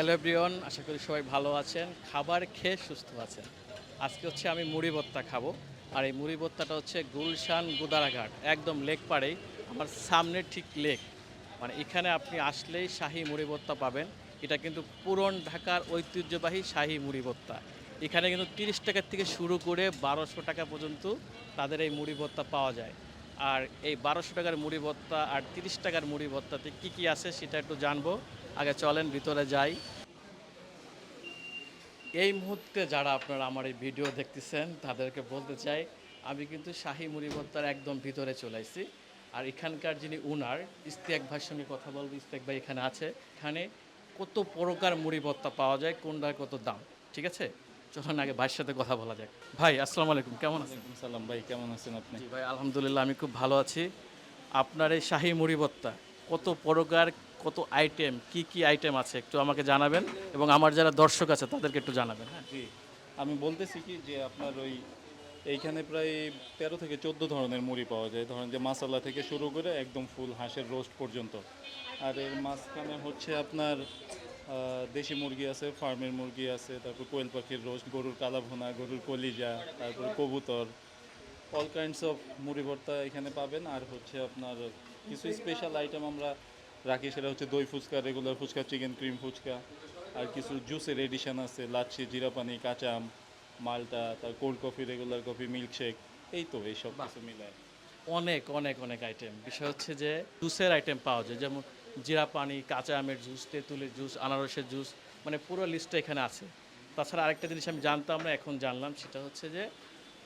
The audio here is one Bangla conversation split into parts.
হ্যালো এভরিওয়ান, আশা করি সবাই ভালো আছেন। খাবার খেয়ে সুস্থ আছেন। আজকে হচ্ছে আমি মুড়ি ভর্তা খাব। আর এই মুড়ি ভর্তাটা হচ্ছে গুলশান গুদারাঘাট, একদম লেক পাড়েই, আমার সামনে ঠিক লেক। মানে এখানে আপনি আসলেই শাহী মুড়ি ভর্তা পাবেন। এটা কিন্তু পুরন ঢাকার ঐতিহ্যবাহী শাহী মুড়ি ভর্তা। এখানে কিন্তু তিরিশ টাকার থেকে শুরু করে বারোশো টাকা পর্যন্ত তাদের এই মুড়ি ভর্তা পাওয়া যায়। আর এই বারোশো টাকার মুড়ি ভর্তা আর তিরিশ টাকার মুড়ি ভর্তাতে কী কী আছে সেটা একটু জানব। আগে চলেন ভিতরে যাই। এই মুহূর্তে যারা আপনারা আমার এই ভিডিও দেখতেছেন তাদেরকে বলতে চাই আমি কিন্তু শাহী মুড়ি ভর্তার একদম ভিতরে চলে আসছি আর এখানকার যিনি উনার ইস্তেক ভাইয়ের সঙ্গে কথা বলব ইস্তেক ভাই এখানে আছে। এখানে কত প্রকার মুড়ি ভর্তা পাওয়া যায় কোনটার কত দাম ঠিক আছে? চলুন আগে ভাইয়ের সাথে কথা বলা যাক। ভাই আসসালামু আলাইকুম কেমন আছেন? সালাম ভাই কেমন আছেন আপনি? ভাই আলহামদুলিল্লাহ আমি খুব ভালো আছি। আপনার এই শাহী মুড়ি ভর্তা কত প্রকার কত আইটেম কি কি আইটেম আছে একটু আমাকে জানাবেন এবং আমার যারা দর্শক আছে তাদেরকে একটু জানাবেন হ্যাঁ? জি, আমি বলতেছি কি যে আপনার ওই এইখানে প্রায় তেরো থেকে চোদ্দ ধরনের মুড়ি পাওয়া যায়। ধরেন যে মাসালা থেকে শুরু করে একদম ফুল হাঁসের রোস্ট পর্যন্ত। আর এর মাঝখানে হচ্ছে আপনার দেশি মুরগি আছে, ফার্মের মুরগি আছে, তারপর কোয়েল পাখির রোস্ট গরুর কালা ভুনা গরুর কলিজা, তারপর কবুতর অল কাইন্ডস অফ মুড়ি ভর্তা এখানে পাবেন। আর হচ্ছে আপনার কিছু স্পেশাল আইটেম আমরা রাখি সেটা হচ্ছে দই fuchka regular fuchka chicken cream fuchka আর কিছু জুসের এডিশন আছে লাচ্ছি জিরা পানি কাঁচা আম মালটা তার cold coffee regular coffee milkshake এই তো এইসব কিছু মিলায়। অনেক অনেক অনেক আইটেম বিষয় হচ্ছে যে জুসের আইটেম পাওয়া যায় যেমন জিরা পানি কাঁচা আমের জুস তেঁতুলের জুস আনারসের জুস মানে পুরো লিস্টটা এখানে আছে। তাছাড়া আরেকটা জিনিস আমি জানতাম না এখন জানলাম সেটা হচ্ছে যে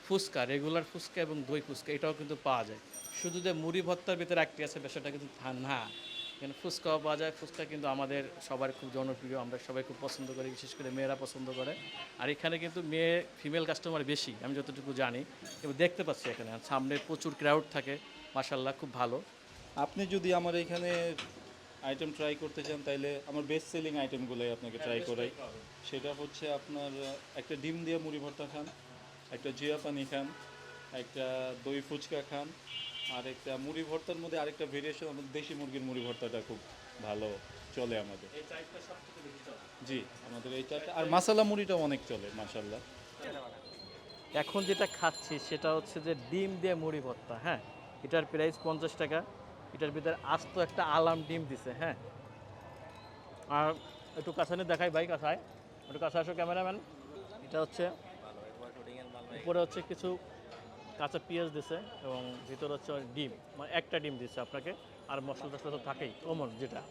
ফুচকা রেগুলার ফুচকা এবং দই ফুচকা এটাও কিন্তু পাওয়া যায়। শুধু যে মুড়ি ভত্তার ভিতরে একটি আছে বিষয়টা কিন্তু না। এখানে ফুচকাও পাওয়া যায়। ফুচকা কিন্তু আমাদের সবার খুব জনপ্রিয় আমরা সবাই খুব পছন্দ করি বিশেষ করে মেয়েরা পছন্দ করে। আর এখানে কিন্তু মেয়ে ফিমেল কাস্টমার বেশি আমি যতটুকু জানি। এবং দেখতে পাচ্ছি এখানে সামনে প্রচুর ক্রাউড থাকে মাসাল্লাহ খুব ভালো। আপনি যদি আমার এখানে আইটেম ট্রাই করতে চান তাইলে আমার বেস্ট সেলিং আইটেমগুলোই আপনাকে ট্রাই করাই। সেটা হচ্ছে আপনার একটা ডিম দিয়ে মুড়ি ভর্তা খান একটা জিরা পানি খান একটা দই ফুচকা খান আর একটা মুড়ি ভর্তার মধ্যে আরেকটা ভেরিয়েশন আমাদের দেশি মুরগির মুড়ি ভর্তাটা খুব ভালো চলে আমাদের। জি আমাদের এই চারটা আর মাসালা মুড়িটাও অনেক চলে মাসাল্লাহ এখন যেটা খাচ্ছি সেটা হচ্ছে যে ডিম দিয়ে মুড়ি ভর্তা হ্যাঁ? এটার প্রাইস পঞ্চাশ টাকা এটার ভিতরে আস্ত একটা আলাম ডিম দিছে হ্যাঁ? আর একটু কাছানে দেখাই ভাই কাছায়। একটু কাছে আসো ক্যামেরাম্যান। এটা হচ্ছে উপরে হচ্ছে কিছু কাঁচা পেঁয়াজ দিছে এবং ভিতরে হচ্ছে ডিম মানে একটা ডিম দিছে আপনাকে, আর মশলা টশলা তো থাকেই কমন যেটা।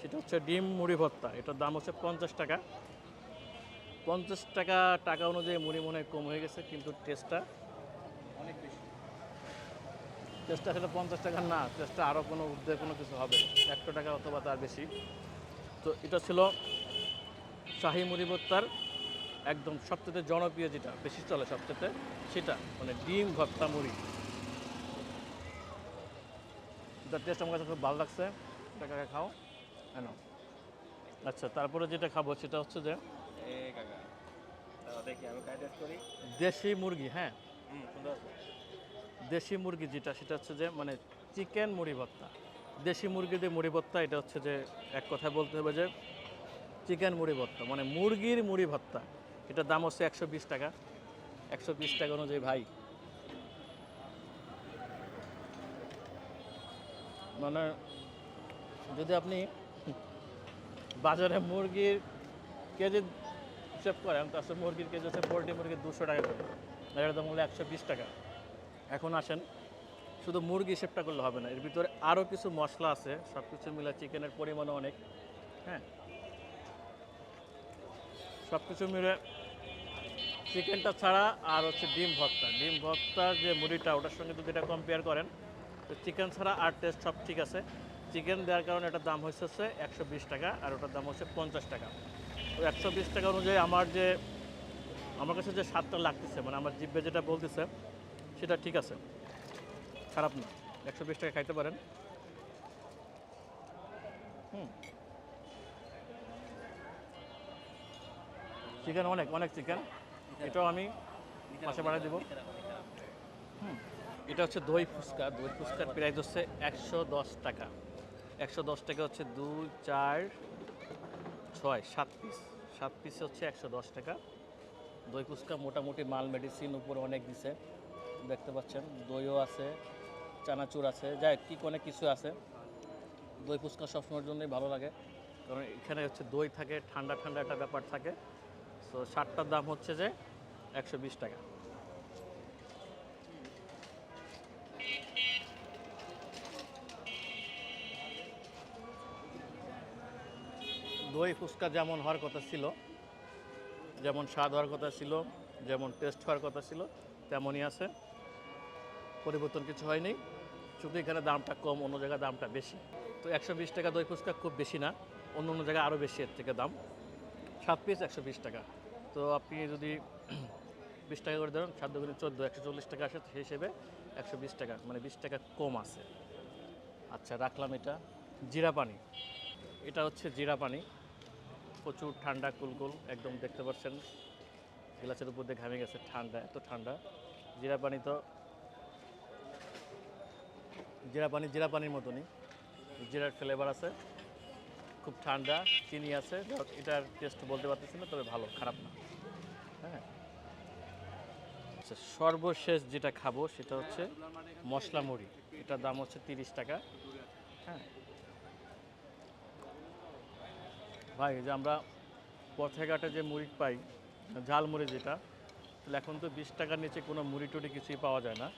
সেটা হচ্ছে ডিম মুড়ি ভর্তা, এটার দাম হচ্ছে পঞ্চাশ টাকা। পঞ্চাশ টাকা টাকা অনুযায়ী মুড়ি মনে কম হয়ে গেছে, কিন্তু টেস্টটা অনেক বেশি। টেস্টটা আসলে পঞ্চাশ টাকা না, টেস্টটা আরও কোনো ঊর্ধ্বে কোনো কিছু হবে, একশো টাকা অথবা তার বেশি। তো এটা ছিল শাহি মুড়ি ভর্তার একদম সবচেয়ে জনপ্রিয় যেটা বেশি চলে সবচেয়ে সেটা মানে ডিম ভর্তা মুড়ি। এটার টেস্ট আমার কাছে খুব ভালো লাগছে। টাকা খাও? কেন আচ্ছা তারপরে যেটা খাব সেটা হচ্ছে যে কাকা দেশি মুরগি হ্যাঁ। দেশি মুরগি যেটা সেটা হচ্ছে যে মানে চিকেন মুড়ি ভর্তা। দেশি মুরগি দিয়ে মুড়ি ভর্তা এটা হচ্ছে যে এক কথায় বলতে হবে যে চিকেন মুড়ি ভর্তা মানে মুরগির মুড়ি ভর্তা। এটার দাম হচ্ছে একশো বিশ টাকা। একশো বিশ টাকা অনুযায়ী ভাই। মানে যদি আপনি বাজারে মুরগির কেজি হিসেব করেন, তো আসলে মুরগির কেজি হচ্ছে পোলট্রি মুরগির দুশো টাকা করে। এটার দাম হলো একশো বিশ টাকা। এখন আসেন, শুধু মুরগি হিসেবটা করলে হবে না, এর ভিতরে আরও কিছু মশলা আছে সব কিছু মিলে চিকেনের পরিমাণও অনেক হ্যাঁ? সব কিছু মিলে চিকেনটা ছাড়া আর হচ্ছে ডিম ভর্তা। ডিম ভর্তার যে মুড়িটা, ওটার সঙ্গে যদি এটা কম্পেয়ার করেন, তো চিকেন ছাড়া আর টেস্ট সব ঠিক আছে। চিকেন দেওয়ার কারণে এটার দাম হচ্ছে একশো বিশ টাকা আর ওটার দাম হচ্ছে পঞ্চাশ টাকা। তো একশো বিশ টাকা অনুযায়ী আমার যে, আমার কাছে যে স্বাদটা লাগতেছে মানে আমার জিভে যেটা বলতেছে, সেটা ঠিক আছে। খারাপ না, একশো বিশ টাকা খাইতে পারেন। হুম। চিকেন অনেক অনেক চিকেন এটাও আমি পাশে বাড়াই দেবো। এটা হচ্ছে দই ফুচকা। দই ফুচকার প্রাইস হচ্ছে একশো দশ টাকা। একশো দশ টাকা হচ্ছে দুই, চার, ছয়, সাত পিস। সাত পিস হচ্ছে একশো দশ টাকা। দই ফুচকা মোটামুটি মাল মেডিসিন উপরে অনেক দিছে। দেখতে পাচ্ছেন, দইও আছে, চানাচুর আছে। যাই কি অনেক কিছু আছে। দই ফুচকা সবসময়ের জন্যই ভালো লাগে। কারণ এখানে হচ্ছে দই থাকে, ঠান্ডা ঠান্ডা একটা ব্যাপার থাকে। তো ষাটটার দাম হচ্ছে যে একশো বিশ টাকা। দই ফুচকা যেমন হওয়ার কথা ছিল, যেমন স্বাদ হওয়ার কথা ছিল, যেমন টেস্ট হওয়ার কথা ছিল, তেমনই আছে। পরিবর্তন কিছু হয়নি, শুধু এখানে দামটা কম, অন্য জায়গায় দামটা বেশি। তো একশো বিশ টাকা দই ফুচকা খুব বেশি না, অন্য অন্য জায়গায় আরও বেশি এর থেকে দাম। সাত পিস একশো বিশ টাকা। তো আপনি যদি বিশ টাকা করে ধরুন সাত দুগুণে চোদ্দ, একশো চল্লিশ টাকা আসে সেই হিসেবে একশো বিশ টাকা মানে বিশ টাকা কম আছে। আচ্ছা রাখলাম এটা। জিরা পানি। এটা হচ্ছে জিরা পানি। প্রচুর ঠান্ডা কুলকুল একদম দেখতে পাচ্ছেন। গ্লাসের উপর দিয়ে ঘামে গেছে, ঠান্ডা, এত ঠান্ডা। জিরা পানি তো জিরা পানি, জিরা পানির মতনই। জিরার ফ্লেভার আছে। খুব ঠান্ডা, চিনি আছে। এটার টেস্ট বলতে পারতেছি না, তবে ভালো, খারাপ না। আচ্ছা সর্বশেষ যেটা খাব সেটা হচ্ছে মশলা মুড়ি। এটার দাম হচ্ছে তিরিশ টাকা। হ্যাঁ। ভাই যে আমরা পথে ঘাটে যে মুড়ি পাই, ঝাল মুড়ি যেটা, তাহলে এখন তো বিশ টাকার নিচে কোনো মুড়ি টুড়ি কিছুই পাওয়া যায় না।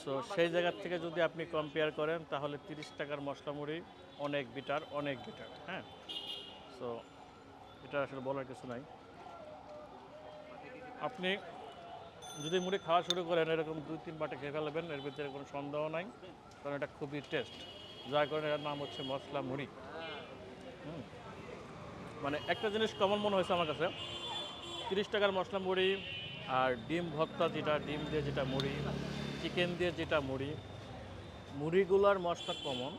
সো সেই জায়গার থেকে যদি আপনি কম্পেয়ার করেন, তাহলে তিরিশ টাকার মশলা মুড়ি অনেক বিটার অনেক বিটার হ্যাঁ। সো এটা আসলে বলার কিছু নাই। আপনি যদি মুড়ি খাওয়া শুরু করেন, এরকম দুই, তিন বাটে খেয়ে ফেলবেন, এর ভিতরে কোনো সন্দেহ নাই, কারণ এটা খুবই টেস্ট যার কারণে এর নাম হচ্ছে মশলা মুড়ি। মানে একটা জিনিস কমন মনে হয়েছে আমার কাছে, তিরিশ টাকার মশলা মুড়ি আর ডিম ভর্তা যেটা, ডিম দিয়ে যেটা মুড়ি চিকেন দিয়ে যেটা মুড়ি, মুড়িগুলোর মশলা কমন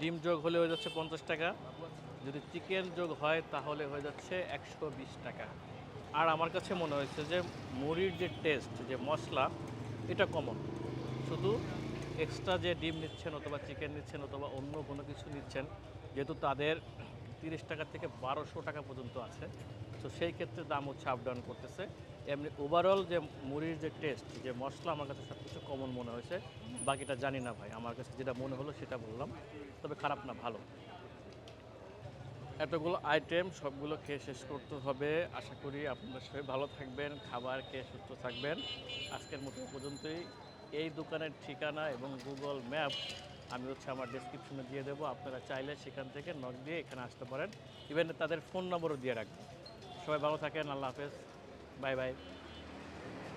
ডিম যোগ হলে হয়ে যাচ্ছে পঞ্চাশ টাকা, যদি চিকেন যোগ হয় তাহলে হয়ে যাচ্ছে একশো বিশ টাকা। আর আমার কাছে মনে হয়েছে যে মুড়ির যে টেস্ট যে মশলা, এটা কমন শুধু এক্সট্রা যে ডিম নিচ্ছেন অথবা চিকেন নিচ্ছেন অথবা অন্য কোনো কিছু নিচ্ছেন, যেহেতু তাদের তিরিশ টাকা থেকে বারোশো টাকা পর্যন্ত আছে, তো সেই ক্ষেত্রে দাম হচ্ছে আপ ডাউন করতেছে। এমনি ওভারঅল যে মুড়ির যে টেস্ট যে মশলা আমার কাছে সব কিছু কমন মনে হয়েছে। বাকিটা জানি না ভাই, আমার কাছে যেটা মনে হলো সেটা বললাম। তবে খারাপ না, ভালো। এতগুলো আইটেম সবগুলো খেয়ে শেষ করতে হবে। আশা করি আপনারা সবাই ভালো থাকবেন, খাবার খেয়ে সুস্থ থাকবেন। আজকের মতো পর্যন্তই। এই দোকানের ঠিকানা এবং গুগল ম্যাপ আমি হচ্ছে আমার ডিসক্রিপশনে দিয়ে দেবো। আপনারা চাইলে সেখান থেকে নক দিয়ে এখানে আসতে পারেন। ইভেন তাদের ফোন নম্বরও দিয়ে রাখবেন। সবাই ভালো থাকেন, আল্লাহ হাফেজ। Bye bye